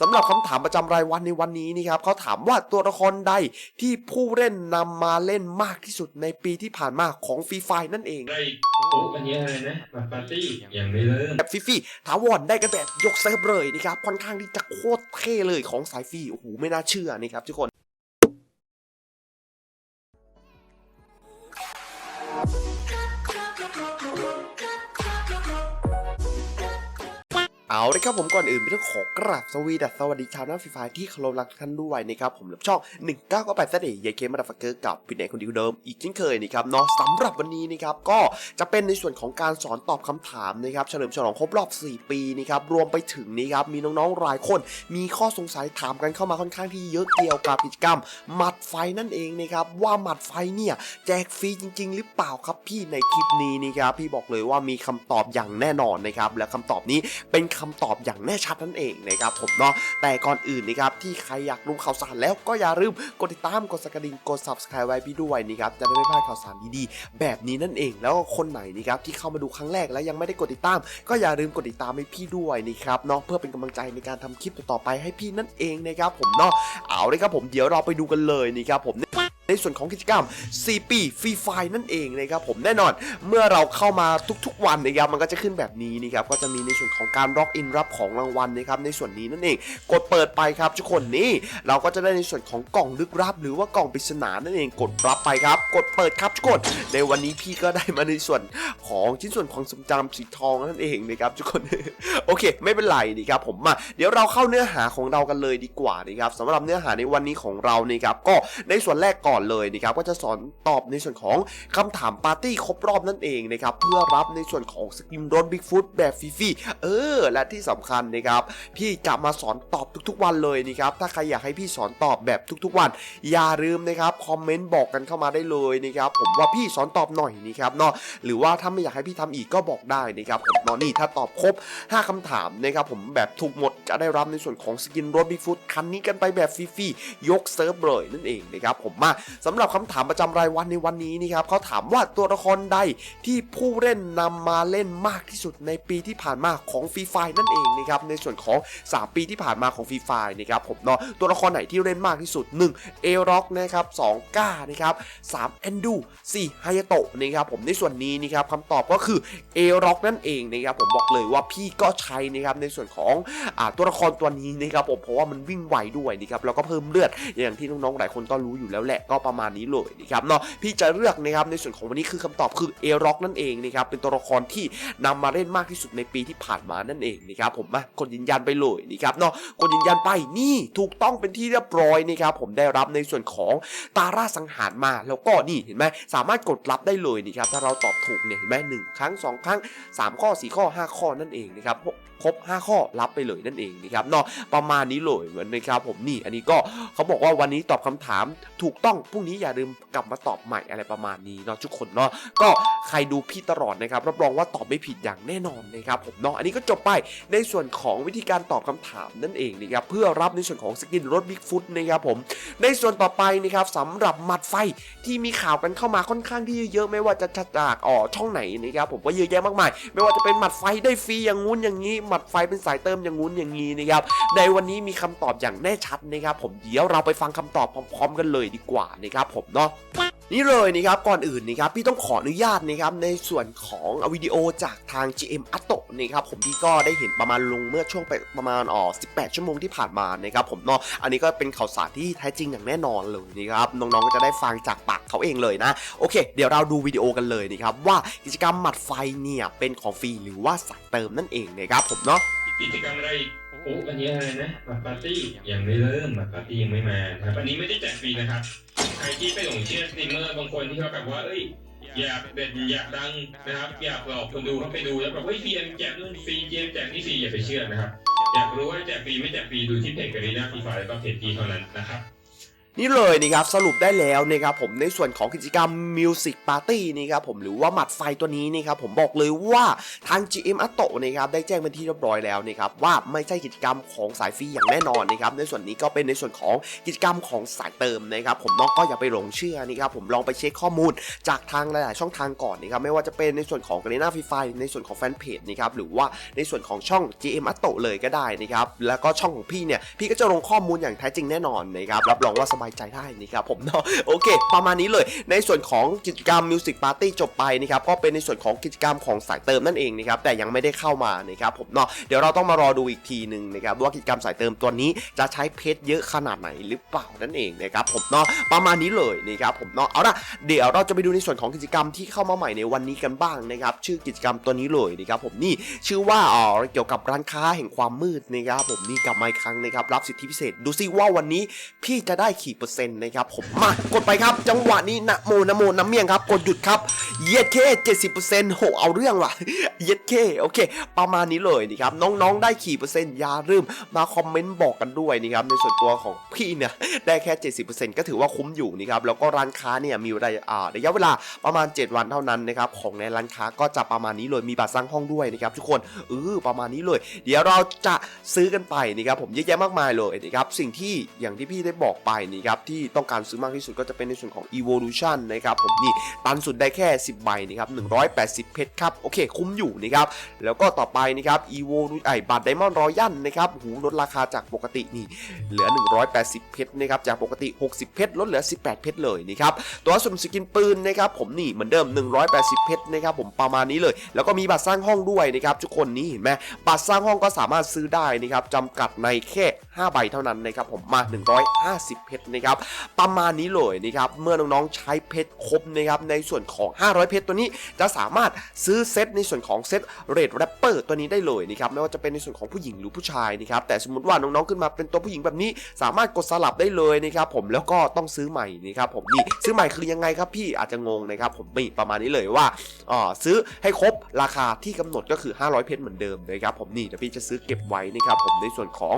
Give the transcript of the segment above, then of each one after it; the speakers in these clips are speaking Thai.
สำหรับคำถามประจำรายวันในวันนี้นี่ครับเขาถามว่าตัวละครใดที่ผู้เล่นนำมาเล่นมากที่สุดในปีที่ผ่านมาของฟรีไฟนั่นเองได้โอ้อันนี้อะไรนะมาปาร์ตี้ยังไม่เริ่มแบบฟรีๆถาวรได้กันแบบยกเซิร์ฟเลยนะครับค่อนข้างที่จะโคตรเท่เลยของสายฟรีโอ้โหไม่น่าเชื่อนี่ครับทุกคน เอาเลยครับผมก่อนอื่นไม่ต้องของกราบสวีดัสสวัสดีชาวน้าฟรีไฟที่เคารพรักทุกท่านด้วยนะครับผมรับช่อง 1998ซะเดย์ยายเคมมาดาฟักเกอร์กับพี่แนคนดีคนเดิมอีกเช่นเคยนะครับเนาะสำหรับวันนี้นะครับก็จะเป็นในส่วนของการสอนตอบคำถามนะครับเฉลิมฉลองครบรอบ 4 ปีนะครับรวมไปถึงนี่ครับมีน้องๆหลายคน มีข้อสงสัยถามกันเข้ามาค่อนข้างที่เยอะเกี่ยวกับกิจกรรมหมัดไฟนั่นเองนะครับว่าหมัดไฟเนี่ยแจกฟรีจริง ๆ หรือเปล่าครับพี่ในคลิปนี้นะครับพี่บอกเลยว่ามีคำตอบอย่างแน่นอนนะครับและคำตอบนี้เป็นคคำตอบอย่างแน่ชัดนั่นเองนะครับผมเนาะแต่ก่อนอื่นนะครับที่ใครอยากรู้ข่าวสารแล้วก็อย่าลืมกดติดตามกดสกกดิ่งกด subscribe ไว้พี่ด้วยนะครับจะได้ไม่พลาดข่าวสารดีๆแบบนี้นั่นเอง แล้วก็คนไหนนะครับที่เข้ามาดูครั้งแรกแล้วยังไม่ได้กดติดตาม ก็อย่าลืมกดติดตามให้พี่ด้วยนะครับเนาะเพื่อเป็นกำลังใจในการทำคลิปต่อไปให้พี่นั่นเองนะครับผมเนาะเอาเลยครับผมเดี๋ยวเราไปดูกันเลยนะครับผม ในส่วนของกิจกรรม 4 ปีฟรีไฟนั่นเองนะครับผมแน่นอนเมื่อเราเข้ามาทุกๆวันนะครับมันก็จะขึ้นแบบนี้นะครับก็จะมีในส่วนของการล็อกอินรับของรางวัลนะครับในส่วนนี้นั่นเอง กดเปิดไปครับทุกคนนี่เราก็จะได้ในส่วนของกล่องลึกลับ หรือว่ากล่องปริศนานั่นเองกดรับไปครับ กดเปิดครับทุกคนในวันนี้พี่ก็ได้มาในส่วนของชิ้นส่วนของสมจำสีทองนั่นเองนะครับทุกคนโอเค ไม่เป็นไรนี่ครับผมมาเดี๋ยวเราเข้าเนื้อหาของเรากันเลยดีกว่านะครับสำหรับเนื้อหาในวันนี้ของเรานี่ครับก็ในส่วนแรกก่อนเลยนะครับก็จะสอนตอบในส่วนของคำถามปาร์ตี้ครบรอบนั่นเองนะครับเพื่อรับในส่วนของสกิมรถบิ๊กฟุตแบบฟรีๆเออ และที่สำคัญนะครับพี่จะมาสอนตอบทุกๆวันเลยนะครับถ้าใครอยากให้พี่สอนตอบแบบทุกๆวัน อย่าลืมนะครับคอมเมนต์บอกกันเข้ามาได้เลยนะครับผมว่าพี่สอนตอบหน่อยนะครับเนาะหรือว่าถ้าไม่อยากให้พี่ทำอีกก็บอกได้นะครับผมเนาะนี่ถ้าตอบครบ 5คำถามนะครับผมแบบถูกหมดจะได้รับในส่วนของสกินรถบิ๊กฟุตคันนี้กันไปแบบฟรีๆยกเซิร์ฟเลยนั่นเองนะครับผมมาสำหรับคำถามประจำรายวันในวันนี้นี่ครับเขาถามว่าตัวละครใดที่ผู้เล่นนำมาเล่นมากที่สุดในปีที่ผ่านมาของฟรีไฟนั่นเองนะครับในส่วนของ 3 ปีที่ผ่านมาของฟรีไฟนะครับผมเนาะตัวละครไหนที่เล่นมากที่สุด 1. เอร็อกนะครับ2ก้านะครับ3แอนดู4ไฮยโตะนะครับผมในส่วนนี้นะครับคำตอบก็คือเอร็อกนั่นเองนะครับผมบอกเลยว่าพี่ก็ใช้นะครับในส่วนของอตัวละครตัวนี้นะครับผมเพราะว่ามันวิ่งไวด้วยนะครับแล้วก็เพิ่มเลือดอย่างที่น้องๆหลายคนก็รู้อยู่แล้วแหละก็ประมาณนี้เลยนะครับเนาะพี่จะเลือกนะครับในส่วนของวันนี้คือคำตอบคือเอร็อกนั่นเองนะครับเป็นตัวละครที่นำมาเล่นมากที่สุดในปีที่ผ่านมานั่นเองนะครับผมมากดยืนยันไปเลยนะครับเนาะกดยืนยันไปนี่ถูกต้องเป็นที่เรียบร้อยนะครับผมได้รับในส่วนของตาร่าสังหารมา แล้วก็นี่เห็นไหมสามารถกดรับได้เลยนะครับถ้าเราตอบถูกเนี่ยเห็นไหมหนึ่งครั้งสองครั้งสามข้อสี่ข้อห้าข้อนั่นเองนะครับ ครบ 5 ข้อรับไปเลยนั่นเองนะครับเนาะประมาณนี้เลยเหมือนนะครับผมนี่อันนี้ก็เขาบอกว่าวันนี้ตอบคำถามถูกต้องพรุ่งนี้อย่าลืมกลับมาตอบใหม่อะไรประมาณนี้เนาะทุกคนเนาะก็ใครดูพี่ตลอดนะครับรับรองว่าตอบไม่ผิดอย่างแน่นอนนะครับผมเนาะอันนี้ก็จบไปในส่วนของวิธีการตอบคำถามนั่นเองนะครับเพื่อรับในส่วนของสกินรถบิ๊กฟุตนะครับผมในส่วนต่อไปนะครับสำหรับหมัดไฟที่มีข่าวกันเข้ามาค่อนข้างที่เยอะไม่ว่าจะจากอ๋อช่องไหนนะครับผมก็เยอะแยะมากมาย ไม่ว่าจะเป็นหมัดไฟได้ฟรีอย่างงู้นอย่างนี้หมัดไฟเป็นสายเติมอย่างงู้นอย่างนี้นะครับในวันนี้มีคำตอบอย่างแน่ชัดนะครับผมเดี๋ยวเราไปฟังคำตอบพร้อมๆกันเลยดีกว่านะครับผมเนาะ นี่เลยนะครับก่อนอื่นนะครับพี่ต้องขออนุญาตนะครับในส่วนของวิดีโอจากทาง GM a t o นะครับผมที่ก็ได้เห็นประมาณลงเมื่อช่วงไปประมาณอ๋อ18 ชั่วโมงที่ผ่านมานะครับผมเนาะอันนี้ก็เป็นข่าวสารที่แท้จริงอย่างแน่นอนเลยนะครับน้องๆก็จะได้ฟังจากปากเขาเองเลยนะโอเค เดี๋ยวเราดูวิดีโอกันเลยนะครับว่ากิจกรรมหมัดไฟเนี่ยเป็นของฟรีหรือว่าสายเติมนั่นเองนะครับผมเนาะกิจกรรมอะไรอีกโอ้อันนี้อะไรนะมาปาร์ตี้ยังไม่เริ่มมาปาร์ตี้ยังไม่มาครับอันนี้ไม่ได้แจกฟรีนะครับ ใครที่ไปหลงเชื่อสตรีมเมอร์บางคนที่เขาแบบว่าเอ้ยอยากเด็ดอยากดังนะครับ อยากหลอกคนดูเขาไปดูแล้วแบบเฮ้ยพีเอ็มแจกนู่นฟรีเกมแจกนี่ฟรีอย่าไปเชื่อนะครับ อยากรู้ว่าแจกฟรีไม่แจกฟรีดูที่เพจกรีนาฟรีไฟแล้วก็เพจพีเท่านั้นนะครับ นี่เลยนะครับสรุปได้แล้วนะครับผมในส่วนของกิจกรรม Music Party นะครับผมหรือว่าหมัดไฟตัวนี้นะครับผมบอกเลยว่าทาง GM อัตโตนะครับได้แจ้งเป็นที่เรียบร้อยแล้วนะครับว่าไม่ใช่กิจกรรมของสายฟรีอย่างแน่นอนนะครับในส่วนนี้ก็เป็นในส่วนของกิจกรรมของสายเติมนะครับผมน้องก็อย่าไปหลงเชื่อนะครับผมลองไปเช็คข้อมูลจากทางหลายๆช่องทางก่อนนะครับไม่ว่าจะเป็นในส่วนของ g a r e n a Free Fire ในส่วนของแฟนเพจนะครับหรือว่าในส่วนของช่อง GM อัตโตเลยก็ได้นะครับแล้วก็ช่องของพี่เนี่ยพี่ก็จะลงข้อมูลอย่างแท้จริงแน่นอนนะครับรับรองว่าสบายใจได้นะครับผมเนาะโอเค ประมาณนี้เลย ในส่วนของกิจกรรม Music Party จบไปนะครับก็เป็นในส่วนของกิจกรรมของสายเติมนั่นเองนะครับแต่ยังไม่ได้เข้ามานะครับผมเนาะเดี๋ยวเราต้องมารอดูอีกทีหนึ่งนะครับว่ากิจกรรมสายเติมตัวนี้จะใช้เพชรเยอะขนาดไหนหรือเปล่านั่นเองนะครับผมเนาะประมาณนี้เลยนะครับผมเนาะเอาละเดี๋ยวเราจะไปดูในส่วนของกิจกรรมที่เข้ามาใหม่ในวันนี้กันบ้างนะครับชื่อกิจกรรมตัวนี้เลยนะครับผมนี่ชื่อว่าอ๋อเกี่ยวกับร้านค้าแห่งความมืดนะครับผมนี่กลับมาอีกครั้งนะครับรับสิทธิพิเศษ ดูซิว่าวันนี้พี่จะได้ขีเปอร์เซ็นต์นะครับผมมากดไปครับ จังหวะนี้นะโมนะโมน้ำเมียงครับกดหยุดครับเย็ดเคเจ็ดสิบเปอร์เซ็นต์โหเอาเรื่องว่ะเย็ดเคโอเค ประมาณนี้เลยนะครับน้องๆได้ขี่เปอร์เซ็นต์อย่าลืมมาคอมเมนต์บอกกันด้วยนะครับในส่วนตัวของพี่เนี่ยได้แค่70%ก็ถือว่าคุ้มอยู่นะครับแล้วก็ร้านค้าเนี่ยมีระยะอ่าระยะเวลาประมาณ 7 วันเท่านั้นนะครับของในร้านค้าก็จะประมาณนี้เลยมีบัตรสร้างห้องด้วยนะครับทุกคนเออประมาณนี้เลย เดี๋ยวเราจะซื้อกันไปนะครับผมเยอะแยะมากมายเลยนะครับสิ่งที่อย่างที่พี่ได้บอกไปนะครับที่ต้องการซื้อมากที่สุดก็จะเป็นในส่วนของ evolution นะครับผมนี่ตันสุดได้แค่ 10 ใบนะครับ180 เพชรครับโอเคคุ้มอยู่นะครับแล้วก็ต่อไปนะครับ evo ไอบัตรไดมอนด์รอยัลนะครับหูลดราคาจากปกตินี่เหลือ 180 เพชรนะครับจากปกติ 60 เพชรลดเหลือ 18 เพชรเลยนะครับตัวสุ่มสกินปืนนะครับผมนี่เหมือนเดิม 180 เพชรนะครับผมประมาณนี้เลย แล้วก็มีบัตรสร้างห้องด้วยนะครับทุกคนนี่เห็นไหมบัตรสร้างห้องก็สามารถซื้อได้นะครับจำกัดในแค่ 5 ใบเท่านั้นนะครับผมมา 150 เพชรนะครับประมาณนี้เลยนะครับเมื่อน้องๆใช้เพชรครบนะครับในส่วนของ 500 เพชรตัวนี้จะสามารถซื้อเซตในส่วนของเซตเรดแรปเปอร์ตัวนี้ได้เลยนะครับไม่ว่าจะเป็นในส่วนของผู้หญิงหรือผู้ชายนะครับแต่สมมติว่าน้องๆขึ้นมาเป็นตัวผู้หญิงแบบนี้สามารถกดสลับได้เลยนะครับผมแล้วก็ต้องซื้อใหม่นะครับผมนี่ซื้อใหม่คือยังไงครับพี่อาจจะงงนะครับผมนี่ประมาณนี้เลยว่าอ่าซื้อให้ครบราคาที่กำหนดก็คือ 500 เพชรเหมือนเดิมนะครับผมนี่เดี๋ยวพี่จะซื้อเก็บไว้นะครับผมในส่วนของ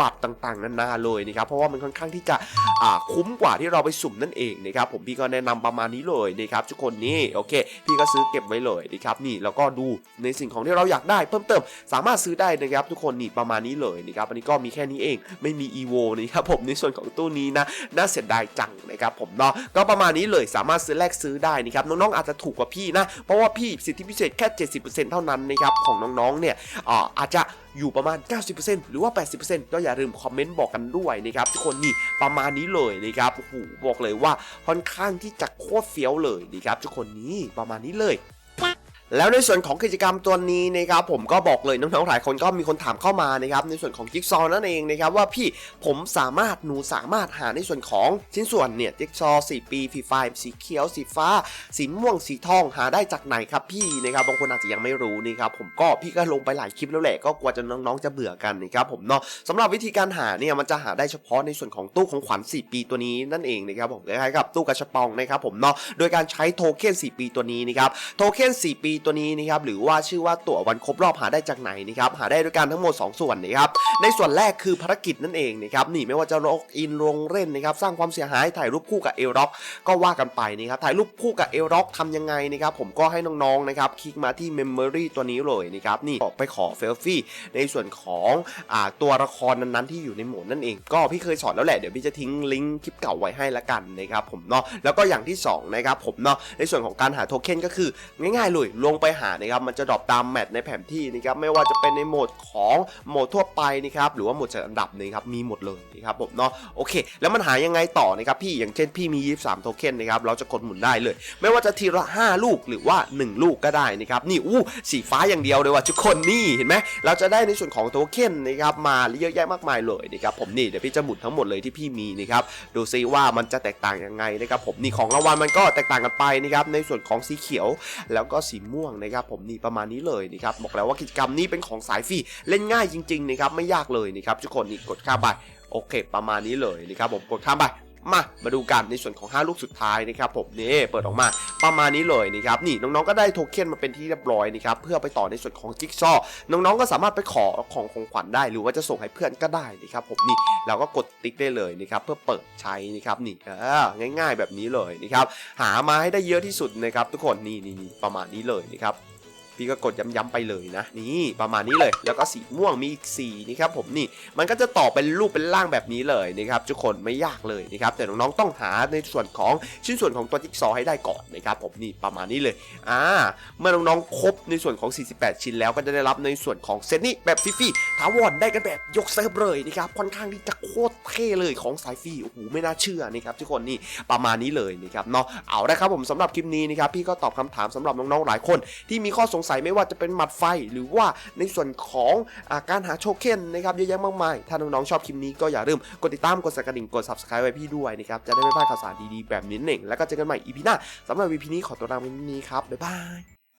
บัตรต่างๆนานาเลยนะครับเพราะว่ามันค่อนข้างที่จะคุ้มกว่าที่เราไปสุ่มนั่นเองนะครับผมพี่ก็แนะนำประมาณนี้เลยนะครับทุกคนนี่โอเคพี่ก็ซื้อเก็บไว้เลยนะครับนี่แล้วก็ดูในสิ่งของที่เราอยากได้เพิ่มเติมสามารถซื้อได้นะครับทุกคนนี่ประมาณนี้เลยนะครับอันนี้ก็มีแค่นี้เองไม่มี EVO นะครับผมในส่วนของตู้นี้นะน่าเสียดายจังนะครับผมเนาะก็ประมาณนี้เลยสามารถซื้อแลกซื้อได้นะครับน้องๆอาจจะถูกกว่าพี่นะเพราะว่าพี่สิทธิพิเศษแค่ 70%เท่านั้นนะครับของน้องๆเนี่ยอาอาจจะอยู่ประมาณ 90%หรือว่า 80%ก็อย่าลืมคอมเมนต์บอกกันด้วยนะครับทุกคนนี่ประมาณนี้เลยนะครับโอ้โหบอกเลยว่าค่อนข้างที่จะโคตรเฟี้ยวเลยนะครับทุกคนนี้ประมาณนี้เลย แล้วในส่วนของกิจกรรมตัวนี้นะครับผมก็บอกเลยน้องๆหลายคนก็มีคนถามเข้ามานะครับในส่วนของจิ๊กซอว์นั่นเองนะครับว่าพี่ผมสามารถหนูสามารถหาในส่วนของชิ้นส่วนเนี่ยจิ๊กซอว์สีปีฟีไฟสีเขียวสีฟ้า สีม่วงสีทองหาได้จากไหนครับพี่นะครับบางคนอาจจะยังไม่รู้นะครับผมก็พี่ก็ลงไปหลายคลิปแล้วแหละก็กลัวจะน้องๆจะเบื่อกันนะครับผมเนาะสำหรับวิธีการหาเนี่ยมันจะหาได้เฉพาะในส่วนของตู้ของขวัญ4ปีตัวนี้นั่นเองนะครับผมคล้ายๆกับตู้กระชับปองนะครับผมเนาะโดยการใช้โทเค็น4ปีตัวนี้นะครับโทเค็น4ปีตัวนี้นะครับหรือว่าชื่อว่าตั๋ววันครบรอบหาได้จากไหนนะครับหาได้ด้วยกันทั้งหมด 2 ส่วนนะครับในส่วนแรกคือภารกิจนั่นเองนะครับนี่ไม่ว่าจะล็อกอินลงเล่นนะครับสร้างความเสียหายถ่ายรูปคู่กับเอลร็อกก็ว่ากันไปนะครับถ่ายรูปคู่กับเอลร็อกทำยังไงนะครับผมก็ให้น้องๆนะครับคลิกมาที่ Memory ตัวนี้เลยนะครับนี่ไปขอเฟลฟี่ในส่วนของอ่าตัวละครนั้นๆที่อยู่ในโหมดนั่นเอง ก็พี่เคยสอนแล้วแหละเดี๋ยวพี่จะทิ้งลิงก์คลิปเก่าไว้ให้ละกันนะครับผมเนาะแล้วก็อย่างที่สองนะครับผมเนาะในส่วนของการหาโทเค็นก็คือง่ายๆเลยลงไปหานะครับมันจะดรอปตามแมทในแผนที่นะครับไม่ว่าจะเป็นในโหมดของโหมดทั่วไปนะครับหรือว่าโหมดจัดอันดับนะครับมีหมดเลยนะครับผมเนาะโอเค แล้วมันหายังไงต่อนะครับพี่อย่างเช่นพี่มี 23 โทเค็นนะครับเราจะกดหมุนได้เลย ไม่ว่าจะทีละ 5 ลูกหรือว่า 1 ลูกก็ได้นะครับนี่อู้สีฟ้าอย่างเดียวเลยว่ะทุกคนนี่เห็นไหมเราจะได้ในส่วนของโทเค็นนะครับมาเยอะแยะมากมายเลยนะครับผมนี่เดี๋ยวพี่จะหมุนทั้งหมดเลยที่พี่มีนะครับดูซิว่ามันจะแตกต่างยังไงนะครับผมนี่ของรางวัลมันก็แตกต่างกันไปนะครับในส่วนของสีเขียวแล้วก็สีมม่วงนะครับผมนี่ประมาณนี้เลยนะครับบอกแล้วว่ากิจกรรมนี้เป็นของสายฟรีเล่นง่ายจริงๆนะครับไม่ยากเลยนะครับทุกคนนี่กดข้ามไปโอเค ประมาณนี้เลยนะครับผมกดข้ามไป มามาดูกันในส่วนของ 5 ลูกสุดท้ายนะครับผมนี่เปิดออกมาประมาณนี้เลยนะครับนี่น้องๆก็ได้โทเค็นมาเป็นที่เรียบร้อยนะครับเพื่อไปต่อในส่วนของจิ๊กซอว์น้องๆก็สามารถไปขอของของขวัญได้ หรือว่าจะส่งให้เพื่อนก็ได้นะครับผมนี่เราก็กดติ๊กได้เลยนะครับเพื่อเปิดใช้นะครับนี่เออง่าย ๆ แบบนี้เลยนะครับหามาให้ได้เยอะที่สุดนะครับทุกคนนี่นี่นี่ประมาณนี้เลยนะครับ พี่ก็กดย้ำๆไปเลยนะ นี่ประมาณนี้เลยแล้วก็สีม่วงมีอีกสีนี่ครับผมนี่มันก็จะต่อเป็นรูปเป็นร่างแบบนี้เลยนะครับทุกคนไม่ยากเลยนะครับแต่น้องๆต้องหาในส่วนของชิ้นส่วนของตัวจิ๊กซอให้ได้ก่อนนะครับผมนี่ประมาณนี้เลยอ่าเมื่อน้องๆครบในส่วนของ 48 ชิ้นแล้วก็จะได้รับในส่วนของเซตนี้แบบฟรีๆถาวรได้กันแบบยกเซิร์ฟเลยนะครับค่อนข้างที่จะโคตรเท่เลยของสายฟรีโอ้โหไม่น่าเชื่อนะครับทุกคนนี่ประมาณนี้เลยนะครับเนาะเอาละครับผมสำหรับคลิปนี้นะครับพี่ก็ตอบคำถามสำหรับน้องๆหลายคนที่มีข้อสงสัยไม่ว่าจะเป็นหมัดไฟ หรือว่าในส่วนของอาการหาโชเค็นนะครับเยอะแยะมากมาย ถ้าน้องๆชอบคลิปนี้ก็อย่าลืมกดติดตามกดสั่นกระดิ่งกด subscribe ไว้พี่ด้วยนะครับจะได้ไม่พลาดข่าวสารดีๆแบบนี้เองแล้วก็เจอกันใหม่ EP หน้าสำหรับ EP นี้ขอตัวลาไปนี้ครับบ๊ายบาย